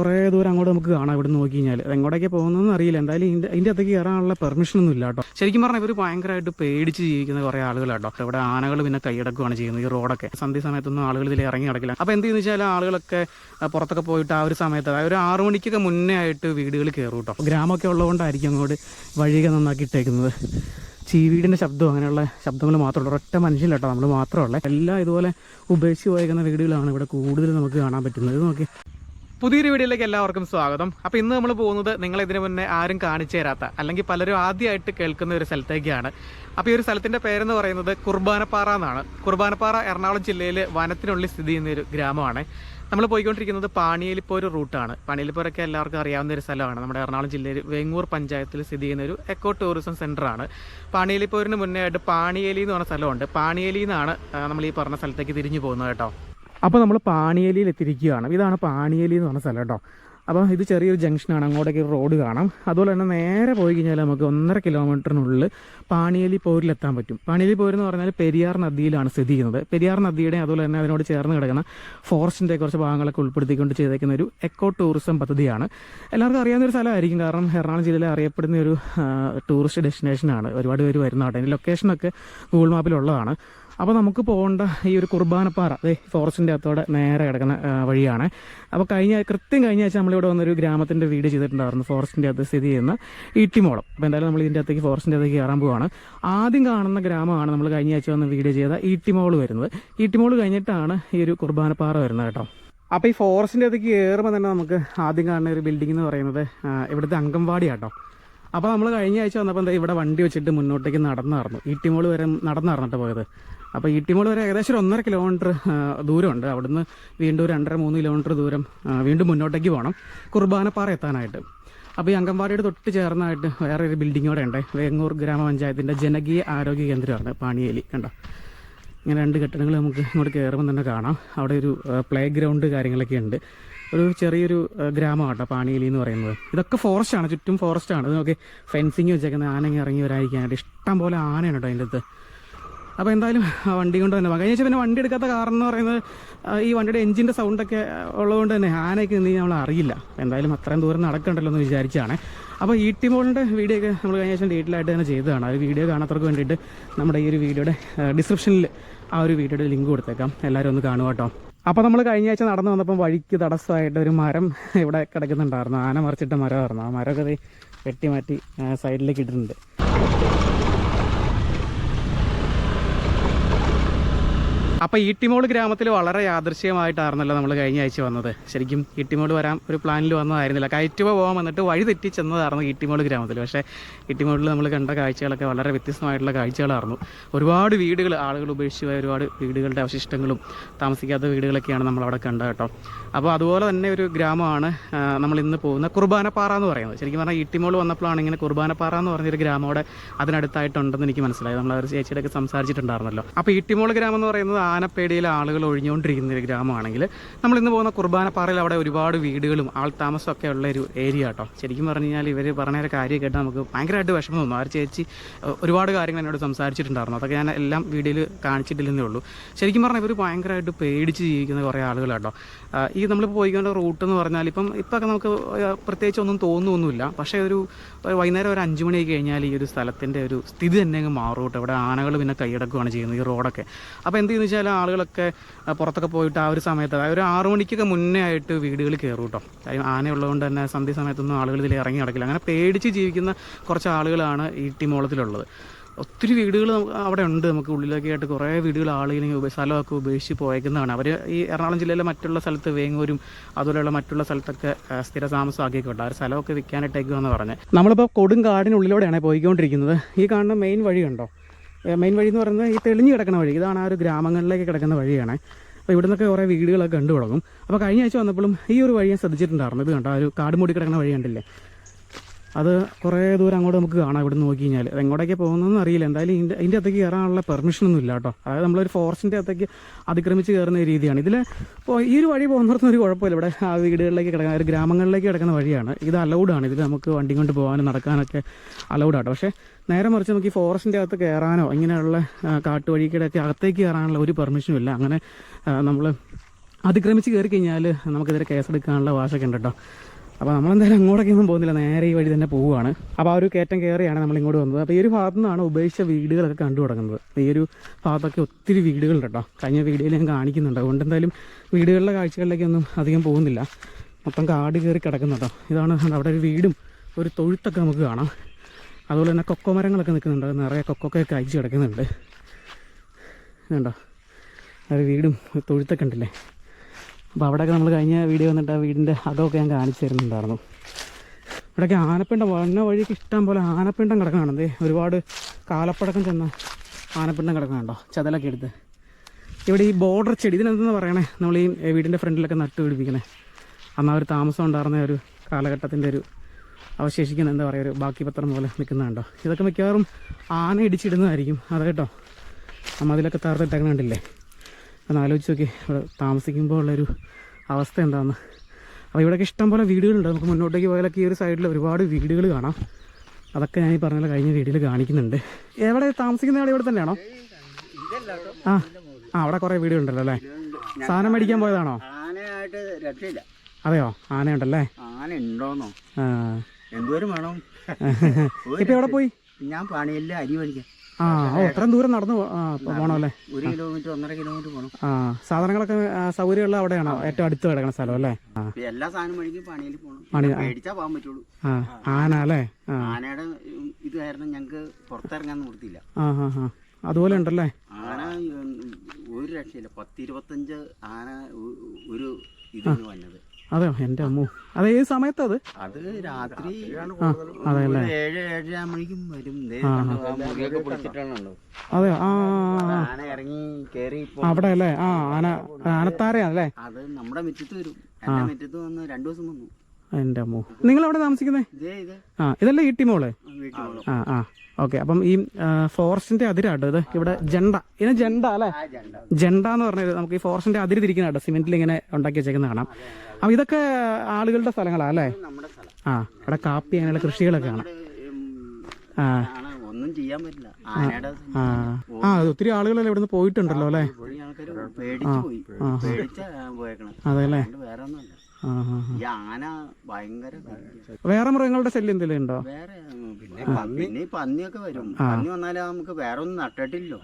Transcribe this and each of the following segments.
കുറേ ദൂരം അങ്ങോട്ട് നമുക്ക് കാണാം ഇവിടെ നോക്കി കഴിഞ്ഞാൽ. എങ്ങോട്ടേക്ക് പോകുന്നതെന്ന് അറിയില്ല. എന്തായാലും ഇതിന്റെ അകത്തേക്ക് കയറാനുള്ള പെർമിഷൻ ഒന്നും ഇല്ല കേട്ടോ. ശരിക്കും പറഞ്ഞാൽ ഇവർ ഭയങ്കരമായിട്ട് പേടിച്ച് ജീവിക്കുന്ന കുറേ ആളുകളാട്ടോ ഇവിടെ ആനകൾ പിന്നെ കൈയടക്കുകയാണ് ചെയ്യുന്നത് ഈ റോഡൊക്കെ. സന്ധ്യ സമയത്തൊന്നും ആളുകൾ ഇതിൽ ഇറങ്ങി നടക്കില്ല. അപ്പോൾ എന്ത് ചെയ്യുന്ന വെച്ചാൽ ആളുകളൊക്കെ പുറത്തൊക്കെ പോയിട്ട് ആ ഒരു സമയത്ത് ഒരു ആറു മണിക്കൊക്കെ മുന്നേ ആയിട്ട് വീടുകളിൽ കയറും കേട്ടോ. ഗ്രാമമൊക്കെ ഉള്ളതുകൊണ്ടായിരിക്കും അങ്ങോട്ട് വഴിയൊക്കെ നന്നാക്കി ഇട്ടേക്കുന്നത്. ചീവീടിന്റെ ശബ്ദം അങ്ങനെയുള്ള ശബ്ദങ്ങൾ മാത്രമേ ഒറ്റ മനുഷ്യൻ കേട്ടോ നമ്മൾ മാത്രമല്ല എല്ലാം ഇതുപോലെ ഉപേക്ഷിച്ച് പോയേക്കുന്ന വീടുകളാണ് ഇവിടെ കൂടുതൽ നമുക്ക് കാണാൻ പറ്റുന്നത്. നോക്കി. പുതിയൊരു വീഡിയോയിലേക്ക് എല്ലാവർക്കും സ്വാഗതം. അപ്പോൾ ഇന്ന് നമ്മൾ പോകുന്നത് നിങ്ങൾ ഇതിനു മുന്നേ ആരും കാണിച്ചു തരാത്ത അല്ലെങ്കിൽ പലരും ആദ്യമായിട്ട് കേൾക്കുന്ന ഒരു സ്ഥലത്തേക്കാണ്. അപ്പോൾ ഈ ഒരു സ്ഥലത്തിന്റെ പേരെന്ന് പറയുന്നത് കുർബാനപ്പാറ എന്നാണ്. കുർബാനപ്പാറ എറണാകുളം ജില്ലയിൽ വനത്തിനുള്ളിൽ സ്ഥിതി ചെയ്യുന്ന ഒരു ഗ്രാമമാണ്. നമ്മൾ പോയിക്കൊണ്ടിരിക്കുന്നത് പാണിയേലിപ്പോര് റൂട്ടാണ് പാണിയേലിപ്പോരൊക്കെ എല്ലാവർക്കും അറിയാവുന്ന ഒരു സ്ഥലമാണ്. നമ്മുടെ എറണാകുളം ജില്ലയിൽ വെങ്ങൂർ പഞ്ചായത്തിൽ സ്ഥിതി ചെയ്യുന്ന ഒരു എക്കോ ടൂറിസം സെന്ററാണ് പാണിയേലിപ്പോരിന് മുന്നേ ആയിട്ട് പാണിയേലി എന്ന് പറഞ്ഞ സ്ഥലമുണ്ട്. പാണിയേലി എന്നാണ് നമ്മൾ ഈ പറഞ്ഞ സ്ഥലത്തേക്ക് തിരിഞ്ഞു പോകുന്നത് കേട്ടോ. അപ്പോൾ നമ്മൾ പാണിയേലിയിൽ എത്തിയിരിക്കുകയാണ്. ഇതാണ് പാണിയേലി എന്ന് പറഞ്ഞ സ്ഥലം കേട്ടോ. അപ്പോൾ ഇത് ചെറിയൊരു ജംഗ്ഷനാണ്. അങ്ങോട്ടേക്ക് റോഡ് കാണാം. അതുപോലെ തന്നെ നേരെ പോയി കഴിഞ്ഞാൽ നമുക്ക് ഒന്നര കിലോമീറ്ററിനുള്ളിൽ പാണിയേലി പോരിലെത്താൻ പറ്റും. പാണിയേലി പോരെന്ന് പറഞ്ഞാൽ പെരിയാർ നദിയിലാണ് സ്ഥിതി ചെയ്യുന്നത്. പെരിയാർ നദിയുടെ അതുപോലെ തന്നെ അതിനോട് ചേർന്ന് കിടക്കുന്ന ഫോറസ്റ്റിന്റെ കുറച്ച് ഭാഗങ്ങളൊക്കെ ഉൾപ്പെടുത്തിക്കൊണ്ട് ചെയ്തേക്കുന്ന ഒരു എക്കോ ടൂറിസം പദ്ധതിയാണ്. എല്ലാവർക്കും അറിയാവുന്ന ഒരു സ്ഥലമായിരിക്കും. കാരണം എറണാകുളം ജില്ലയിൽ അറിയപ്പെടുന്ന ഒരു ടൂറിസ്റ്റ് ഡെസ്റ്റിനേഷനാണ് ഒരുപാട് പേര് വരുന്നതാണ് അതിന്റെ ലൊക്കേഷനൊക്കെ ഗൂഗിൾ മാപ്പിലുള്ളതാണ് അപ്പോൾ നമുക്ക് പോകേണ്ട ഈ ഒരു കുർബാനപ്പാറ അതെ ഫോറസ്റ്റിന്റെ അകത്തോടെ നേരെ കിടക്കുന്ന വഴിയാണ്. അപ്പോൾ കഴിഞ്ഞ കൃത്യം കഴിഞ്ഞ ആഴ്ച നമ്മളിവിടെ വന്നൊരു ഗ്രാമത്തിന്റെ വീട് ചെയ്തിട്ടുണ്ടായിരുന്നു ഫോറസ്റ്റിന്റെ അകത്ത് സ്ഥിതി ചെയ്യുന്ന ഇട്ടിമോളം. അപ്പോൾ എന്തായാലും നമ്മൾ ഇതിന്റെ അകത്തേക്ക് ഫോറസ്റ്റിന്റെ അകത്തേക്ക് കയറാൻ പോവുകയാണ് ആദ്യം കാണുന്ന ഗ്രാമമാണ് നമ്മൾ കഴിഞ്ഞ ആഴ്ച വന്ന് വീഡിയോ ചെയ്ത ഇട്ടിമോൾ വരുന്നത്. ഇട്ടിമോൾ കഴിഞ്ഞിട്ടാണ് ഈ ഒരു കുർബാനപ്പാറ വരുന്നത് കേട്ടോ. അപ്പോൾ ഈ ഫോറസ്റ്റിന്റെ അകത്തേക്ക് കയറുമ്പോൾ തന്നെ നമുക്ക് ആദ്യം കാണുന്ന ഒരു ബിൽഡിംഗ് എന്ന് പറയുന്നത് ഇവിടുത്തെ അംഗൻവാടി ആട്ടോ. അപ്പോൾ നമ്മൾ കഴിഞ്ഞ ആഴ്ച വന്നപ്പോൾ എന്താ ഇവിടെ വണ്ടി വെച്ചിട്ട് മുന്നോട്ടേക്ക് നടന്നായിരുന്നു. ഈട്ടിമോൾ വരെ നടന്നായിരുന്നു കേട്ടോ പോയത്. അപ്പോൾ ഈട്ടിമോൾ വരെ ഏകദേശം ഒരു ഒന്നര കിലോമീറ്റർ ദൂരമുണ്ട്. അവിടുന്ന് വീണ്ടും രണ്ടര മൂന്ന് കിലോമീറ്റർ ദൂരം വീണ്ടും മുന്നോട്ടേക്ക് പോകണം കുർബാനപ്പാറ എത്താനായിട്ട്. അപ്പോൾ ഈ അംഗൻവാടിയുടെ തൊട്ട് ചേർന്നായിട്ട് വേറെ ഒരു ബിൽഡിംഗ് കൂടെ ഉണ്ട്. വേങ്ങൂർ ഗ്രാമപഞ്ചായത്തിന്റെ ജനകീയ ആരോഗ്യ കേന്ദ്രമാണ് പാണിയേലി. കണ്ടോ? ഇങ്ങനെ രണ്ട് കെട്ടിടങ്ങൾ നമുക്ക് ഇങ്ങോട്ട് കയറുമ്പോൾ തന്നെ കാണാം. അവിടെ ഒരു പ്ലേ ഗ്രൗണ്ട് കാര്യങ്ങളൊക്കെ ഉണ്ട്. ഒരു ചെറിയൊരു ഗ്രാമം കേട്ടോ പാണിയലി എന്ന് പറയുന്നത്. ഇതൊക്കെ ഫോറസ്റ്റ് ആണ് ചുറ്റും ഫോറസ്റ്റ് ആണ്. നോക്കി ഫെൻസിങ് വെച്ചേക്കുന്ന ആനങ്ങി ഇറങ്ങി വരാതിരിക്കാനായിട്ട് ഇഷ്ടം പോലെ ആനയാണ് കേട്ടോ അതിന്റെ അടുത്ത് അപ്പോൾ എന്തായാലും ആ വണ്ടി കൊണ്ട് തന്നെ പോകാം കഴിഞ്ഞ ആഴ്ച പിന്നെ വണ്ടി എടുക്കാത്ത കാരണം എന്ന് പറയുന്നത് ഈ വണ്ടിയുടെ എഞ്ചിന്റെ സൗണ്ടൊക്കെ ഉള്ളതുകൊണ്ട് തന്നെ ആനയൊക്കെ നീ നമ്മൾ അറിയില്ല. എന്തായാലും അത്രയും ദൂരം നടക്കണ്ടല്ലോ എന്ന് വിചാരിച്ചാണ്. അപ്പോൾ ഈ ടി ടിമോളിന്റെ വീഡിയോ ഒക്കെ നമ്മൾ കഴിഞ്ഞ ആഴ്ച ഡീറ്റെയിലായിട്ട് തന്നെ ചെയ്തതാണ്. ആ ഒരു വീഡിയോ കാണാത്തവർക്ക് വേണ്ടിയിട്ട് നമ്മുടെ ഈ ഒരു വീഡിയോയുടെ ഡിസ്ക്രിപ്ഷനിൽ ആ ഒരു വീഡിയോയുടെ ലിങ്ക് കൊടുത്തേക്കാം. എല്ലാവരും ഒന്ന് കാണുക കേട്ടോ. അപ്പോൾ നമ്മൾ കഴിഞ്ഞ ആഴ്ച നടന്നു വന്നപ്പം വഴിക്ക് തടസ്സമായിട്ട് ഒരു മരം ഇവിടെ കിടക്കുന്നുണ്ടായിരുന്നു. ആന മറിച്ചിട്ട മരമായിരുന്നു. ആ മരമൊക്കെ വെട്ടി മാറ്റി സൈഡിലേക്ക് ഇട്ടിട്ടുണ്ട്. അപ്പോൾ ഈട്ടിമോൾ ഗ്രാമത്തിൽ വളരെ യാദൃശ്യമായിട്ടായിരുന്നല്ലോ നമ്മൾ കഴിഞ്ഞ ആഴ്ച വന്നത്. ശരിക്കും ഈട്ടിമോൾ വരാൻ ഒരു പ്ലാനിൽ വന്നതായിരുന്നില്ല. കയറ്റുവ പോകാൻ വന്നിട്ട് വഴി തെറ്റി ചെന്നതായിരുന്നു ഈട്ടിമോൾ ഗ്രാമത്തിൽ. പക്ഷേ ഈട്ടിമോളിൽ നമ്മൾ കണ്ട കാഴ്ചകളൊക്കെ വളരെ വ്യത്യസ്തമായിട്ടുള്ള കാഴ്ചകളായിരുന്നു. ഒരുപാട് വീടുകൾ ആളുകൾ ഉപേക്ഷിച്ച് പോയ ഒരുപാട് വീടുകളുടെ അവശിഷ്ടങ്ങളും താമസിക്കാത്ത വീടുകളൊക്കെയാണ് നമ്മൾ അവിടെ കണ്ടത് കേട്ടോ. അപ്പോൾ അതുപോലെ തന്നെ ഒരു ഗ്രാമമാണ് നമ്മൾ ഇന്ന് പോകുന്ന കുർബാനപ്പാറ എന്ന് പറയുന്നത്. ശരിക്കും പറഞ്ഞാൽ ഈട്ടിമോൾ വന്നപ്പോഴാണ് ഇങ്ങനെ കുർബാനപ്പാറ എന്ന് പറഞ്ഞൊരു ഗ്രാമം അവിടെ അതിനടുത്തായിട്ടുണ്ടെന്ന് എനിക്ക് മനസ്സിലായി നമ്മൾ അവർ ചേച്ചിയുടെ ഒക്കെ സംസാരിച്ചിട്ടുണ്ടായിരുന്നല്ലോ. അപ്പോൾ ഈട്ടിമോൾ ഗ്രാമം എന്ന് പറയുന്നത് ആനപ്പേടിയിലെ ആളുകൾ ഒഴിഞ്ഞുകൊണ്ടിരിക്കുന്ന ഒരു ഗ്രാമമാണെങ്കിൽ നമ്മൾ ഇന്ന് പോകുന്ന കുർബാനപ്പാറയിൽ അവിടെ ഒരുപാട് വീടുകളും ആൾ താമസമൊക്കെ ഉള്ള ഒരു ഏരിയ കേട്ടോ. ശരിക്കും പറഞ്ഞു കഴിഞ്ഞാൽ ഇവർ പറഞ്ഞ കാര്യം കേട്ടാൽ നമുക്ക് ഭയങ്കരമായിട്ട് വിഷമം തോന്നും. ആ ചേച്ചി ഒരുപാട് കാര്യങ്ങൾ എന്നോട് സംസാരിച്ചിട്ടുണ്ടായിരുന്നു. അതൊക്കെ ഞാൻ എല്ലാം വീഡിയോയിൽ കാണിച്ചിട്ടില്ലെന്നേ ഉള്ളൂ. ശരിക്കും പറഞ്ഞാൽ ഇവർ ഭയങ്കരമായിട്ട് പേടിച്ച് ജീവിക്കുന്ന കുറേ ആളുകൾ കേട്ടോ. ഈ നമ്മൾ പോയിക്കേണ്ട റൂട്ട് എന്ന് പറഞ്ഞാൽ ഇപ്പം ഇപ്പൊക്കെ നമുക്ക് പ്രത്യേകിച്ച് ഒന്നും തോന്നുന്നൊന്നുമില്ല പക്ഷേ ഒരു വൈകുന്നേരം ഒരു അഞ്ച് മണിയൊക്കെ കഴിഞ്ഞാൽ ഈ ഒരു സ്ഥലത്തിന്റെ ഒരു സ്ഥിതി തന്നെ അങ്ങ് മാറും കേട്ടോ. ഇവിടെ ആനകൾ പിന്നെ കൈയടക്കുകയാണ് ചെയ്യുന്നത് ഈ റോഡൊക്കെ. അപ്പോൾ എന്ത് ചെയ്യുന്നു ആളുകളൊക്കെ പുറത്തൊക്കെ പോയിട്ട് ആ ഒരു സമയത്ത് ഒരു ആറു മണിക്കൊക്കെ മുന്നേ ആയിട്ട് വീടുകളിൽ കയറും കേട്ടോ. കാര്യം ആനയുള്ളതുകൊണ്ട് തന്നെ സന്ധ്യ സമയത്തൊന്നും ആളുകൾ ഇതിൽ ഇറങ്ങി നടക്കില്ല. അങ്ങനെ പേടിച്ച് ജീവിക്കുന്ന കുറച്ച് ആളുകളാണ് ഈ ടീമോളത്തിലുള്ളത്. ഒത്തിരി വീടുകൾ അവിടെ ഉണ്ട്. നമുക്ക് ഉള്ളിലൊക്കെ ആയിട്ട് കുറേ വീടുകൾ ആളുകൾ സ്ഥലമൊക്കെ ഉപേക്ഷിച്ച് പോയേക്കുന്നതാണ്. അവർ ഈ എറണാകുളം ജില്ലയിലെ മറ്റുള്ള സ്ഥലത്ത് വേങ്ങൂരും അതുപോലെയുള്ള മറ്റുള്ള സ്ഥലത്തൊക്കെ സ്ഥിര താമസമാക്കിയിട്ടുണ്ട്. ആ സ്ഥലമൊക്കെ വിൽക്കാനായിട്ടേക്കുമെന്ന് പറഞ്ഞ്. നമ്മളിപ്പോൾ കൊടുങ്കാടിനുള്ളിലൂടെയാണ് പോയിക്കൊണ്ടിരിക്കുന്നത്. ഈ കാണുന്ന മെയിൻ വഴി കണ്ടോ? മെയിൻ വഴി എന്ന് പറയുന്നത് ഈ തെളിഞ്ഞു കിടക്കുന്ന വഴി. ഇതാണ് ആ ഒരു ഗ്രാമങ്ങളിലേക്ക് കിടക്കുന്ന വഴിയാണ്. അപ്പോൾ ഇവിടെ നിന്നൊക്കെ കുറേ വീടുകളൊക്കെ കണ്ടു തുടങ്ങും. അപ്പോൾ കഴിഞ്ഞ ആഴ്ച വന്നപ്പോഴും ഈ ഒരു വഴി ഞാൻ ശ്രദ്ധിച്ചിട്ടുണ്ടായിരുന്നു. ഇത് കണ്ടോ? ആ ഒരു കാട് മൂടി കിടക്കുന്ന വഴി കണ്ടില്ലേ? അത് കുറേ ദൂരം അങ്ങോട്ട് നമുക്ക് കാണാം ഇവിടെ നോക്കി കഴിഞ്ഞാൽ അത് എങ്ങോട്ടേക്ക് പോകുന്നതെന്ന് അറിയില്ല. എന്തായാലും ഇതിന്റെ ഇതിന്റെ അകത്തേക്ക് കയറാനുള്ള പെർമിഷനൊന്നും ഇല്ല കേട്ടോ. അതായത് നമ്മളൊരു ഫോറസ്റ്റിന്റെ അകത്തേക്ക് അതിക്രമിച്ച് കയറുന്ന രീതിയാണ്. ഇതിൽ ഇപ്പോൾ ഈ ഒരു വഴി പോകുന്നിടത്തും ഒരു കുഴപ്പമില്ല. ഇവിടെ ആ വീടുകളിലേക്ക് കിടക്കുന്ന ഒരു ഗ്രാമങ്ങളിലേക്ക് കിടക്കുന്ന വഴിയാണ്. ഇത് അലൗഡാണ്. ഇതിൽ നമുക്ക് വണ്ടി കൊണ്ട് പോകാനും നടക്കാനൊക്കെ അലൗഡാട്ടോ പക്ഷേ നേരെ മറിച്ച് നമുക്ക് ഈ ഫോറസ്റ്റിന്റെ അകത്ത് കയറാനോ ഇങ്ങനെയുള്ള കാട്ടുവഴിക്കിടയൊക്കെ അകത്തേക്ക് കയറാനുള്ള ഒരു പെർമിഷനും ഇല്ല അങ്ങനെ നമ്മൾ അതിക്രമിച്ച് കയറി കഴിഞ്ഞാൽ നമുക്കെതിരെ കേസെടുക്കാനുള്ള വാശൊക്കെ ഉണ്ട് കേട്ടോ. അപ്പോൾ നമ്മളെന്തായാലും അങ്ങോട്ടൊക്കെ ഒന്നും പോകുന്നില്ല. നേരെ ഈ വഴി തന്നെ പോവുകയാണ്. അപ്പോൾ ആ ഒരു കയറ്റം കയറിയാണ് നമ്മൾ ഇങ്ങോട്ട് വന്നത്. അപ്പോൾ ഈ ഒരു ഭാഗത്തു നിന്നാണ് ഉപേക്ഷിച്ച വീടുകളൊക്കെ കണ്ടു തുടങ്ങുന്നത്. ഈ ഒരു ഭാഗത്തൊക്കെ ഒത്തിരി വീടുകളുണ്ട് കേട്ടോ. കഴിഞ്ഞ വീഡിയോയിൽ ഞാൻ കാണിക്കുന്നുണ്ട്. അതുകൊണ്ട് എന്തായാലും വീടുകളിലെ കാഴ്ചകളിലേക്കൊന്നും അധികം പോകുന്നില്ല. മൊത്തം കാട് കയറി കിടക്കുന്നുണ്ടോ ഇതാണ് അവിടെ ഒരു വീടും ഒരു തൊഴുത്തൊക്കെ നമുക്ക് കാണാം. അതുപോലെ തന്നെ കൊക്കോ മരങ്ങളൊക്കെ നിൽക്കുന്നുണ്ട്. നിറയെ കൊക്കൊക്കെ കഴിച്ച് കിടക്കുന്നുണ്ട്. ഇതുണ്ടോ? ഒരു വീടും തൊഴുത്തൊക്കെ ഉണ്ടല്ലേ? അപ്പോൾ അവിടെയൊക്കെ നമ്മൾ കഴിഞ്ഞ വീഡിയോ വന്നിട്ട് ആ വീടിന്റെ അകമൊക്കെ ഞാൻ കാണിച്ചു തരുന്നുണ്ടായിരുന്നു. ഇവിടെയൊക്കെ ആനപ്പിണ്ടം വന്ന വഴിക്ക് ഇഷ്ടം പോലെ ആനപ്പിണ്ടം കിടക്കണത് ഒരുപാട് കാലപ്പഴക്കം ചെന്ന ആനപ്പിണ്ടം കിടക്കണുണ്ടോ? ചതലൊക്കെ എടുത്ത്. ഇവിടെ ഈ ബോർഡർ ചെടി ഇതിനെന്തെന്ന് പറയണേ? നമ്മൾ ഈ വീടിന്റെ ഫ്രണ്ടിലൊക്കെ നട്ട് പിടിപ്പിക്കണേ അന്നാ ഒരു താമസം ഉണ്ടായിരുന്ന ഒരു കാലഘട്ടത്തിന്റെ ഒരു അവശേഷിക്കുന്ന എന്താ പറയുക ഒരു ബാക്കി പത്രം പോലെ നിൽക്കുന്നുണ്ടോ? ഇതൊക്കെ മിക്കവാറും ആന ഇടിച്ചിടുന്നതായിരിക്കും. അത് കേട്ടോ. നമ്മൾ അതിലൊക്കെ തകർത്തിട്ടേക്കണ കണ്ടില്ലേ? ഒന്ന് ആലോചിച്ച് നോക്കി. ഇവിടെ താമസിക്കുമ്പോൾ ഉള്ളൊരു അവസ്ഥ എന്താണെന്ന് അപ്പോൾ ഇവിടെയൊക്കെ ഇഷ്ടംപോലെ വീടുകളുണ്ട്. നമുക്ക് മുന്നോട്ടേക്ക് പോയാലൊക്കെ ഈ ഒരു സൈഡിൽ ഒരുപാട് വീടുകൾ കാണാം. അതൊക്കെ ഞാൻ ഈ പറഞ്ഞ കഴിഞ്ഞ വീഡിയോയിൽ കാണിക്കുന്നുണ്ട്. എവിടെ താമസിക്കുന്ന അവിടെ ഇവിടെ തന്നെയാണോ? ആ ആ അവിടെ കുറേ വീടുണ്ടല്ലോ അല്ലേ? സാധനം മേടിക്കാൻ പോയതാണോ? അതെയോ? ആനയുണ്ടല്ലേ? ആ. എന്തോരം വേണം? ഇപ്പൊ എവിടെ പോയി? ഞാൻ പണിയില്ല അരി മേടിക്കാം ആ ഓ അത്രയും ദൂരം നടന്നു പോകണം അല്ലേ ഒരു കിലോമീറ്റർ ഒന്നര കിലോമീറ്റർ പോകണം ആ സാധനങ്ങളൊക്കെ സൗകര്യമുള്ള അവിടെയാണോ? ഏറ്റവും അടുത്ത് കിടക്കുന്ന സ്ഥലം അല്ലേ? എല്ലാ സാധനം വഴിക്കും പണിയിൽ പോകണം മേടിച്ചാ പോകാൻ പറ്റുള്ളൂ. ആന അല്ലേ? ആനയുടെ ഇത് കാരണം ഞങ്ങക്ക് പുറത്തിറങ്ങാൻ നിർത്തിയില്ല അതുപോലെ ഉണ്ടല്ലേ? ആന ഒരു രക്ഷയില്ല. പത്തിരുപത്തഞ്ച് ആന ഒരു ഇതിന് വന്നത്. അതെയോ? എന്റെ അമ്മു. അതെ ഏത് സമയത്ത് അത്? രാത്രി അതെ ഒരു ഏഴ് ഏഴര മണിക്കും വരും. മുറിയൊക്കെ പിടിച്ചിട്ടാണല്ലോ അതെയോ? ആ. ആന ഇറങ്ങി കേറി അവിടെ അല്ലേ? ആ ആന ആനത്താരയാണല്ലേ? അത് നമ്മുടെ മിറ്റത്ത് വരും. എന്റെ മിറ്റത്ത് വന്ന് രണ്ടു ദിവസം വന്നു. എന്റെ അമ്മോ നിങ്ങൾ അവിടെ താമസിക്കുന്നേ? ആ ഇതല്ലേ ഈട്ടി മോളെ? ആ ആ ഓക്കെ. അപ്പം ഈ ഫോറസ്റ്റിന്റെ അതിരാട്ടോ ഇത് ഇവിടെ ജണ്ട. ഇതിന് ജണ്ട അല്ലേ? ജണ്ട എന്ന് പറഞ്ഞത് നമുക്ക് ഈ ഫോറസ്റ്റിന്റെ അതിര് തിരിക്കുന്ന സിമെന്റിൽ ഇങ്ങനെ ഉണ്ടാക്കി വെച്ചേക്കുന്ന കാണാം. അപ്പം ഇതൊക്കെ ആളുകളുടെ സ്ഥലങ്ങളാ അല്ലേ? ആ ഇവിടെ കാപ്പി അങ്ങനെയുള്ള കൃഷികളൊക്കെ കാണാം. ആ. ഒന്നും ചെയ്യാൻ പറ്റില്ല ആ ഒത്തിരി ആളുകളല്ലേ ഇവിടുന്ന് പോയിട്ടുണ്ടല്ലോ അല്ലേ? ഈ അതെ അല്ലേ? ഈ ആന ഭയങ്കര വേറെ മൃഗങ്ങളുടെ ശല്യം എന്തെങ്കിലും ഉണ്ടോ? വേറെ പിന്നെ പിന്നെ ഈ പന്നിയൊക്കെ വരും. പന്നി വന്നാലേ നമുക്ക് വേറെ ഒന്നും നട്ടിട്ടില്ലോ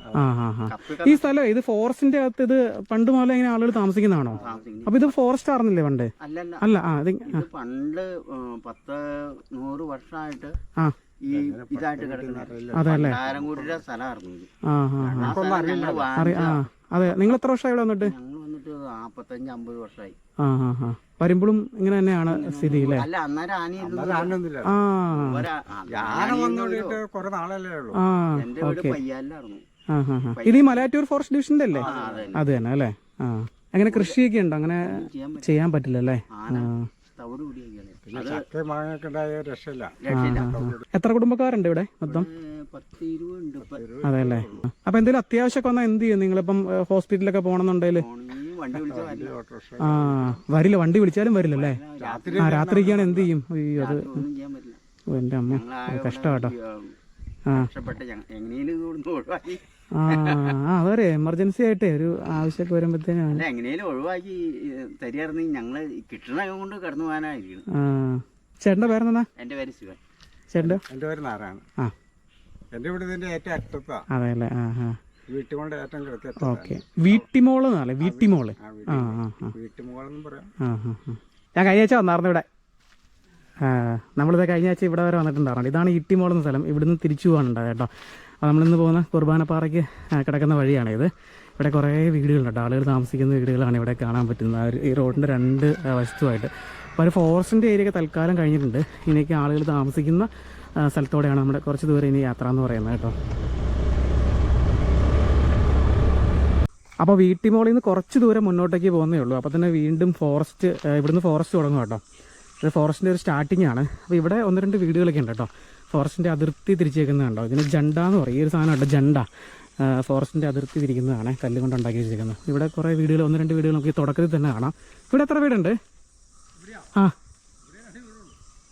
ഈ സ്ഥലം ഇത് ഫോറസ്റ്റിന്റെ അകത്ത് ഇത് പണ്ട് മുതലേ ഇങ്ങനെ ആളുകൾ താമസിക്കുന്നതാണോ? താമസിക്കുന്നു. അപ്പൊ ഇത് ഫോറസ്റ്റ് ആർന്നില്ലേ പണ്ട്? അല്ലല്ല. അല്ല ആ പണ്ട് പത്ത് നൂറ് വർഷമായിട്ട് ഈ ഇതായിട്ട് കിടക്കുന്ന. കാരങ്കൂടിയുടെ സ്ഥലമായിരുന്നു അതെ. നിങ്ങൾ എത്ര വർഷമായി ഇവിടെ വന്നിട്ട്? ഞങ്ങൾ വന്നിട്ട് നാപ്പത്തഞ്ച് അമ്പത് വർഷമായി. ആ ആ ആ. വരുമ്പോഴും ഇങ്ങനെ തന്നെയാണ് സ്ഥിതി അല്ലേ അല്ല അന്നേരം ആനയില്ല ആ. ആ. ഇത് ഈ മലയാറ്റൂർ ഫോറസ്റ്റ് ഡിവിഷന്റെ അല്ലേ? അത് തന്നെ. അല്ലേ? ആ. അങ്ങനെ കൃഷിയൊക്കെ ഉണ്ടോ? അങ്ങനെ ചെയ്യാൻ പറ്റില്ല. അല്ലേ? എത്ര കുടുംബക്കാരുണ്ട് ഇവിടെ മൊത്തം? അതെ അല്ലേ? അപ്പൊ എന്തെങ്കിലും അത്യാവശ്യമൊക്കെ വന്നാൽ എന്ത് ചെയ്യും? നിങ്ങളിപ്പം ഹോസ്പിറ്റലൊക്കെ ഹോസ്പിറ്റലിലൊക്കെ പോകണമെന്നുണ്ടെങ്കിൽ? ആ വരില്ല. വണ്ടി വിളിച്ചാലും വരില്ലല്ലേ ആ രാത്രിക്കാണ് എന്ത് ചെയ്യും? അയ്യോ അത് ഒന്നും ചെയ്യാൻ പറ്റില്ല. ഓ, എന്റെ അമ്മ കഷ്ടമാട്ടോ. ആ. ആ ആ അതെ എമർജൻസി ആയിട്ടേ ഒരു ആവശ്യമൊക്കെ വരുമ്പോഴത്തേനാണ് അല്ല എങ്ങനെയും ഒഴിവാക്കി തരികയായിരുന്നു ഞങ്ങൾ കിട്ടണ കൊണ്ട് കടന്നു പോകാനായിരിക്കും ആ ചേട്ടന്റെ പേരെന്താ? എന്റെ പേര് ശിവൻ. ചേട്ടന്റെ? എന്റെ പേര് നാരായണൻ. ആ. എന്റെ ഇവിടെ ഇതിന്റെ ഏറ്റവും അറ്റത്താ. അതെ അല്ലേ? ആ ആ. ഏറ്റവും ഓക്കെ. വീട്ടിമോൾ എന്നല്ലേ വീട്ടിമോൾ. ആ ആ ആ വീട്ടുമുകളെന്നും പറയാം. ആ ആ ആ. ഞാൻ കഴിഞ്ഞ ആഴ്ച വന്നായിരുന്നു ഇവിടെ. ആ നമ്മളിത് കഴിഞ്ഞ ആഴ്ച ഇവിടെ വരെ വന്നിട്ടുണ്ടായിരുന്നു. ഇതാണ് ഇട്ടിമോൾ എന്ന സ്ഥലം. ഇവിടുന്ന് തിരിച്ചു പോകാനുണ്ടായത് കേട്ടോ. അപ്പോൾ നമ്മളിന്ന് പോകുന്ന കുർബാനപ്പാറയ്ക്ക് ആ, കിടക്കുന്ന വഴിയാണ് ഇത്. ഇവിടെ കുറേ വീടുകളുണ്ട് കേട്ടോ. ആളുകൾ താമസിക്കുന്ന വീടുകളാണ് ഇവിടെ കാണാൻ പറ്റുന്നത്. ആ ഒരു ഈ റോഡിന്റെ രണ്ട് ആ, വശത്തുമായിട്ട്. അപ്പോൾ ഒരു ഫോറസ്റ്റിന്റെ ഏരിയ ഒക്കെ തൽക്കാലം കഴിഞ്ഞിട്ടുണ്ട്. ഇനിയൊക്കെ ആളുകൾ താമസിക്കുന്ന ആ, സ്ഥലത്തോടെയാണ് നമ്മുടെ കുറച്ച് ദൂരം ഇനി യാത്ര എന്ന് പറയുന്നത് കേട്ടോ. അപ്പോൾ വീട്ടിമോളിൽ നിന്ന് കുറച്ച് ദൂരം മുന്നോട്ടേക്ക് പോകുന്നേ ഉള്ളൂ. അപ്പോൾ തന്നെ വീണ്ടും ഫോറസ്റ്റ് ഇവിടുന്ന് ഫോറസ്റ്റ് തുടങ്ങും കേട്ടോ ഇത് ഫോറസ്റ്റിന്റെ ഒരു സ്റ്റാർട്ടിംഗ് ആണ്. അപ്പോൾ ഇവിടെ ഒന്ന് രണ്ട് വീടുകളൊക്കെ ഉണ്ട് കേട്ടോ ഫോറസ്റ്റിന്റെ അതിർത്തി തിരിച്ചേക്കുന്നത് കണ്ടോ ഇതിന് ജണ്ട എന്ന് പറയും. ഈ ഒരു സാധനം കേട്ടോ ജണ്ട. ഫോറസ്റ്റിന്റെ അതിർത്തി തിരിക്കുന്നതാണ് കല്ല് കൊണ്ട് ഉണ്ടാക്കി വെച്ചിരിക്കുന്നത്. ഇവിടെ കുറേ വീടുകൾ ഒന്ന് രണ്ട് വീടുകൾ നമുക്ക് തുടക്കത്തിൽ തന്നെ കാണാം. ഇവിടെ എത്ര വീടുണ്ട്? ആ.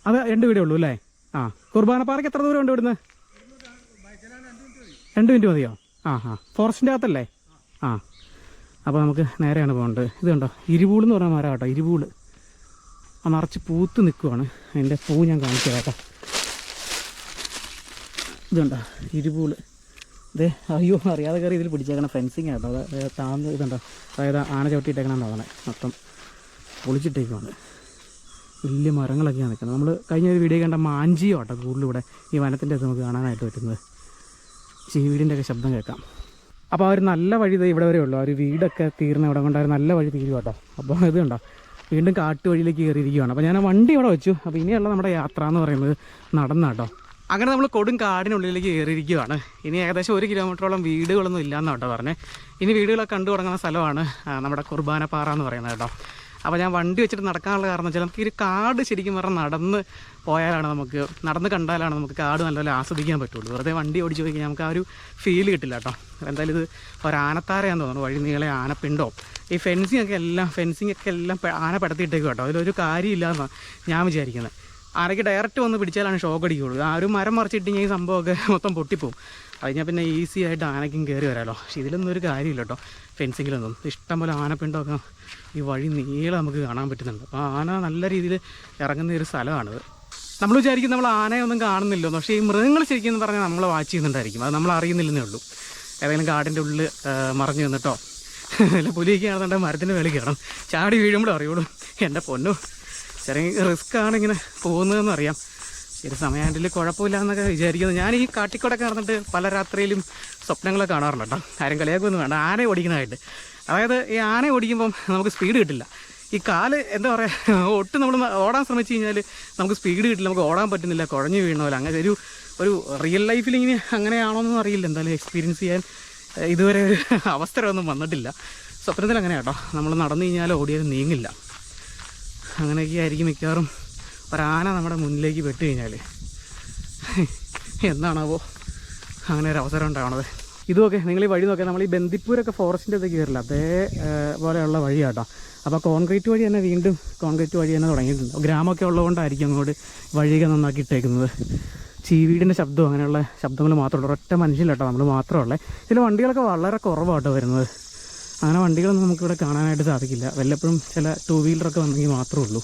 അത് രണ്ട് വീടേ ഉള്ളൂ അല്ലേ? ആ. കുർബാനപ്പാറയ്ക്ക് എത്ര ദൂരം ഉണ്ട് ഇവിടുന്ന്? രണ്ട് മിനിറ്റ് മതിയോ? ആ ആ. ഫോറസ്റ്റിന്റെ അകത്തല്ലേ? ആ. അപ്പോൾ നമുക്ക് നേരെയാണ് പോകേണ്ടത്. ഇത് കണ്ടോ? ഇരുപൂൾ എന്ന് പറഞ്ഞ മരം കേട്ടോ ഇരുപൂൾ ആ നിറച്ച് പൂത്ത് നിൽക്കുവാണ് അതിന്റെ പൂ ഞാൻ കാണിച്ചു കേട്ടോ. ഇത് കണ്ടോ? ഇരുപൂൾ. ഇത് അയ്യോ അറിയാതെ കയറി ഇതിൽ പിടിച്ചേക്കണ. ഫെൻസിങ് കേട്ടോ. അത് താന്ന് ഇതുണ്ടോ അതായത് ആന ചവിട്ടിയിട്ടേക്കണം തോന്നണേ മൊത്തം പൊളിച്ചിട്ടേക്കുവാണ്. വലിയ മരങ്ങളൊക്കെയാണ് നിൽക്കുന്നത്. നമ്മൾ കഴിഞ്ഞ ഒരു വീഡിയോ കണ്ട മാഞ്ചിയോ കേട്ടോ കൂടുതലിവിടെ ഈ വനത്തിന്റെ അത് നമുക്ക് കാണാനായിട്ട് പറ്റുന്നത്. ചീവീടിന്റെ ഒക്കെ ശബ്ദം കേൾക്കാം. അപ്പോൾ ആ ഒരു നല്ല വഴി ഇവിടെ വരെ ഉള്ളൂ. ആ ഒരു വീടൊക്കെ തീർന്ന ഇവിടെ കൊണ്ട് നല്ല വഴി തീരുക കേട്ടോ. അപ്പോൾ ഇത് കണ്ടോ? വീണ്ടും കാട്ടുവഴിയിലേക്ക് കയറിയിരിക്കുകയാണ് അപ്പോൾ ഞാൻ വണ്ടി ഇവിടെ വെച്ചു. അപ്പോൾ ഇനിയുള്ള നമ്മുടെ യാത്ര എന്ന് പറയുന്നത് നടന്നാട്ടോ അങ്ങനെ നമ്മൾ കൊടും കാടിനുള്ളിലേക്ക് കയറിയിരിക്കുകയാണ് ഇനി ഏകദേശം ഒരു കിലോമീറ്ററോളം വീടുകളൊന്നും ഇല്ലയെന്ന് കേട്ടോ പറഞ്ഞേ. ഇനി വീടുകളൊക്കെ കണ്ടു തുടങ്ങുന്ന സ്ഥലമാണ് നമ്മുടെ കുർബാനപ്പാറ എന്ന് പറയുന്നത് കേട്ടോ. അപ്പോൾ ഞാൻ വണ്ടി വെച്ചിട്ട് നടക്കാനുള്ള കാരണം വെച്ചാൽ നമുക്ക് ഈ കാട് ശരിക്കും പറഞ്ഞാൽ നടന്ന് പോയാലാണ് നമുക്ക് നടന്ന് കണ്ടാലാണ് നമുക്ക് കാട് നല്ലപോലെ ആസ്വദിക്കാൻ പറ്റുള്ളൂ. വെറുതെ വണ്ടി ഓടിച്ച് പോയി കഴിഞ്ഞാൽ നമുക്ക് ആ ഒരു ഫീൽ കിട്ടില്ല കേട്ടോ. എന്തായാലും ഇത് ഒരു ആനത്താരയാന്ന് തോന്നുന്നു വഴി നീളെ ആനപ്പിണ്ടോ. ഈ ഫെൻസിങ് ഒക്കെ എല്ലാം ഫെൻസിങ് ഒക്കെ എല്ലാം ആന പടത്തിയിട്ടേക്കും കേട്ടോ. അതിലൊരു കാര്യമില്ല എന്നാണ് ഞാൻ വിചാരിക്കുന്നത് ആനയ്ക്ക് ഡയറക്റ്റ് വന്ന് പിടിച്ചാലാണ് ഷോക്ക് അടിക്കുകയുള്ളൂ ആ ഒരു മരം മറിച്ചിട്ടെങ്കിൽ ഈ സംഭവമൊക്കെ മൊത്തം പൊട്ടിപ്പോവും. അത് ഞാൻ പിന്നെ ഈസി ആയിട്ട് ആനയ്ക്കും കയറി വരാമല്ലോ പക്ഷേ ഇതിലൊന്നും ഒരു കാര്യമില്ല കേട്ടോ. ഫെൻസിങ്ങിലൊന്നും ഇഷ്ടംപോലെ ആനപ്പിണ്ടമൊക്കെ ഈ വഴി നീളെ നമുക്ക് കാണാൻ പറ്റുന്നുണ്ട്. അപ്പോൾ ആന നല്ല രീതിയിൽ ഇറങ്ങുന്ന ഒരു സ്ഥലമാണിത് നമ്മൾ വിചാരിക്കും നമ്മൾ ആനയൊന്നും കാണുന്നില്ലോ പക്ഷേ ഈ മൃഗങ്ങൾ ശരിക്കും എന്ന് പറഞ്ഞാൽ നമ്മളെ വാച്ച് ചെയ്യുന്നുണ്ടായിരിക്കും. അത് നമ്മൾ അറിയുന്നില്ലെന്നേ ഉള്ളൂ. ഏതെങ്കിലും കാടിന്റെ ഉള്ളിൽ മറഞ്ഞു നിന്നിട്ടോ അല്ല പുലിയൊക്കെ ആണെന്നുണ്ടെങ്കിൽ മരത്തിന്റെ മേളിൽ കയറണം. ചാടി വീഴുമ്പോഴും അറിയുള്ളൂ എന്റെ പൊന്നു ചെറിയ റിസ്ക് ആണ് ഇങ്ങനെ പോകുന്നതെന്ന് അറിയാം. ശരി സമയാണ്ടിൽ കുഴപ്പമില്ല എന്നൊക്കെ വിചാരിക്കുന്നത് ഞാൻ ഈ കാട്ടിക്കൂടെ നടന്നിട്ട് പല രാത്രിയിലും സ്വപ്നങ്ങളൊക്കെ കാണാറുണ്ട് കേട്ടോ. ആരും കളിയാക്കൊന്നും വേണ്ട. ആനയെ ഓടിക്കുന്നതായിട്ട്. അതായത് ഈ ആന ഓടിക്കുമ്പം നമുക്ക് സ്പീഡ് കിട്ടില്ല. ഈ കാൽ എന്താ പറയുക ഒട്ടും നമ്മൾ ഓടാൻ ശ്രമിച്ചു കഴിഞ്ഞാൽ നമുക്ക് സ്പീഡ് കിട്ടില്ല നമുക്ക് ഓടാൻ പറ്റുന്നില്ല കുഴഞ്ഞു വീണ പോലെ. അങ്ങനെ ഒരു ഒരു റിയൽ ലൈഫിൽ ഇങ്ങനെ അങ്ങനെയാണോ അങ്ങനെയാണോന്നും അറിയില്ല. എന്തായാലും എക്സ്പീരിയൻസ് ചെയ്യാൻ ഇതുവരെ ഒരു അവസരമൊന്നും വന്നിട്ടില്ല. സ്വപ്നത്തിൽ അങ്ങനെ കേട്ടോ. നമ്മൾ നടന്നു കഴിഞ്ഞാൽ ഓടിയാലും നീങ്ങില്ല. അങ്ങനെയൊക്കെ ആയിരിക്കും മിക്കവാറും ഒരാന നമ്മുടെ മുന്നിലേക്ക് പെട്ട് കഴിഞ്ഞാൽ എന്താണാവോ? അങ്ങനെ ഒരു അവസരം ഉണ്ടാവണത്. ഇതുമൊക്കെ നിങ്ങൾ ഈ വഴി നോക്കിയാൽ നമ്മൾ ഈ ബന്ദിപ്പൂരൊക്കെ ഫോറസ്റ്റിന്റെ അത് കയറില്ല അതേപോലെയുള്ള വഴിയാട്ടോ. അപ്പോൾ കോൺക്രീറ്റ് വഴി തന്നെ വീണ്ടും കോൺക്രീറ്റ് വഴി തന്നെ തുടങ്ങിയിട്ടുണ്ട്. ഗ്രാമമൊക്കെ ഉള്ളതുകൊണ്ടായിരിക്കും അങ്ങോട്ട് വഴിയൊക്കെ നന്നാക്കി ഇട്ടേക്കുന്നത്. ചീവീടിന്റെ ശബ്ദവും അങ്ങനെയുള്ള ശബ്ദങ്ങൾ മാത്രമേ ഉള്ളൂ ഒറ്റ മനുഷ്യനില്ല കേട്ടോ നമ്മൾ മാത്രമല്ലേ ചില വണ്ടികളൊക്കെ വളരെ കുറവാട്ടോ വരുന്നത്. അങ്ങനെ വണ്ടികളൊന്നും നമുക്കിവിടെ കാണാനായിട്ട് സാധിക്കില്ല. വല്ലപ്പോഴും ചില ടൂ വീലറൊക്കെ വന്നെങ്കിൽ മാത്രമേ ഉള്ളൂ.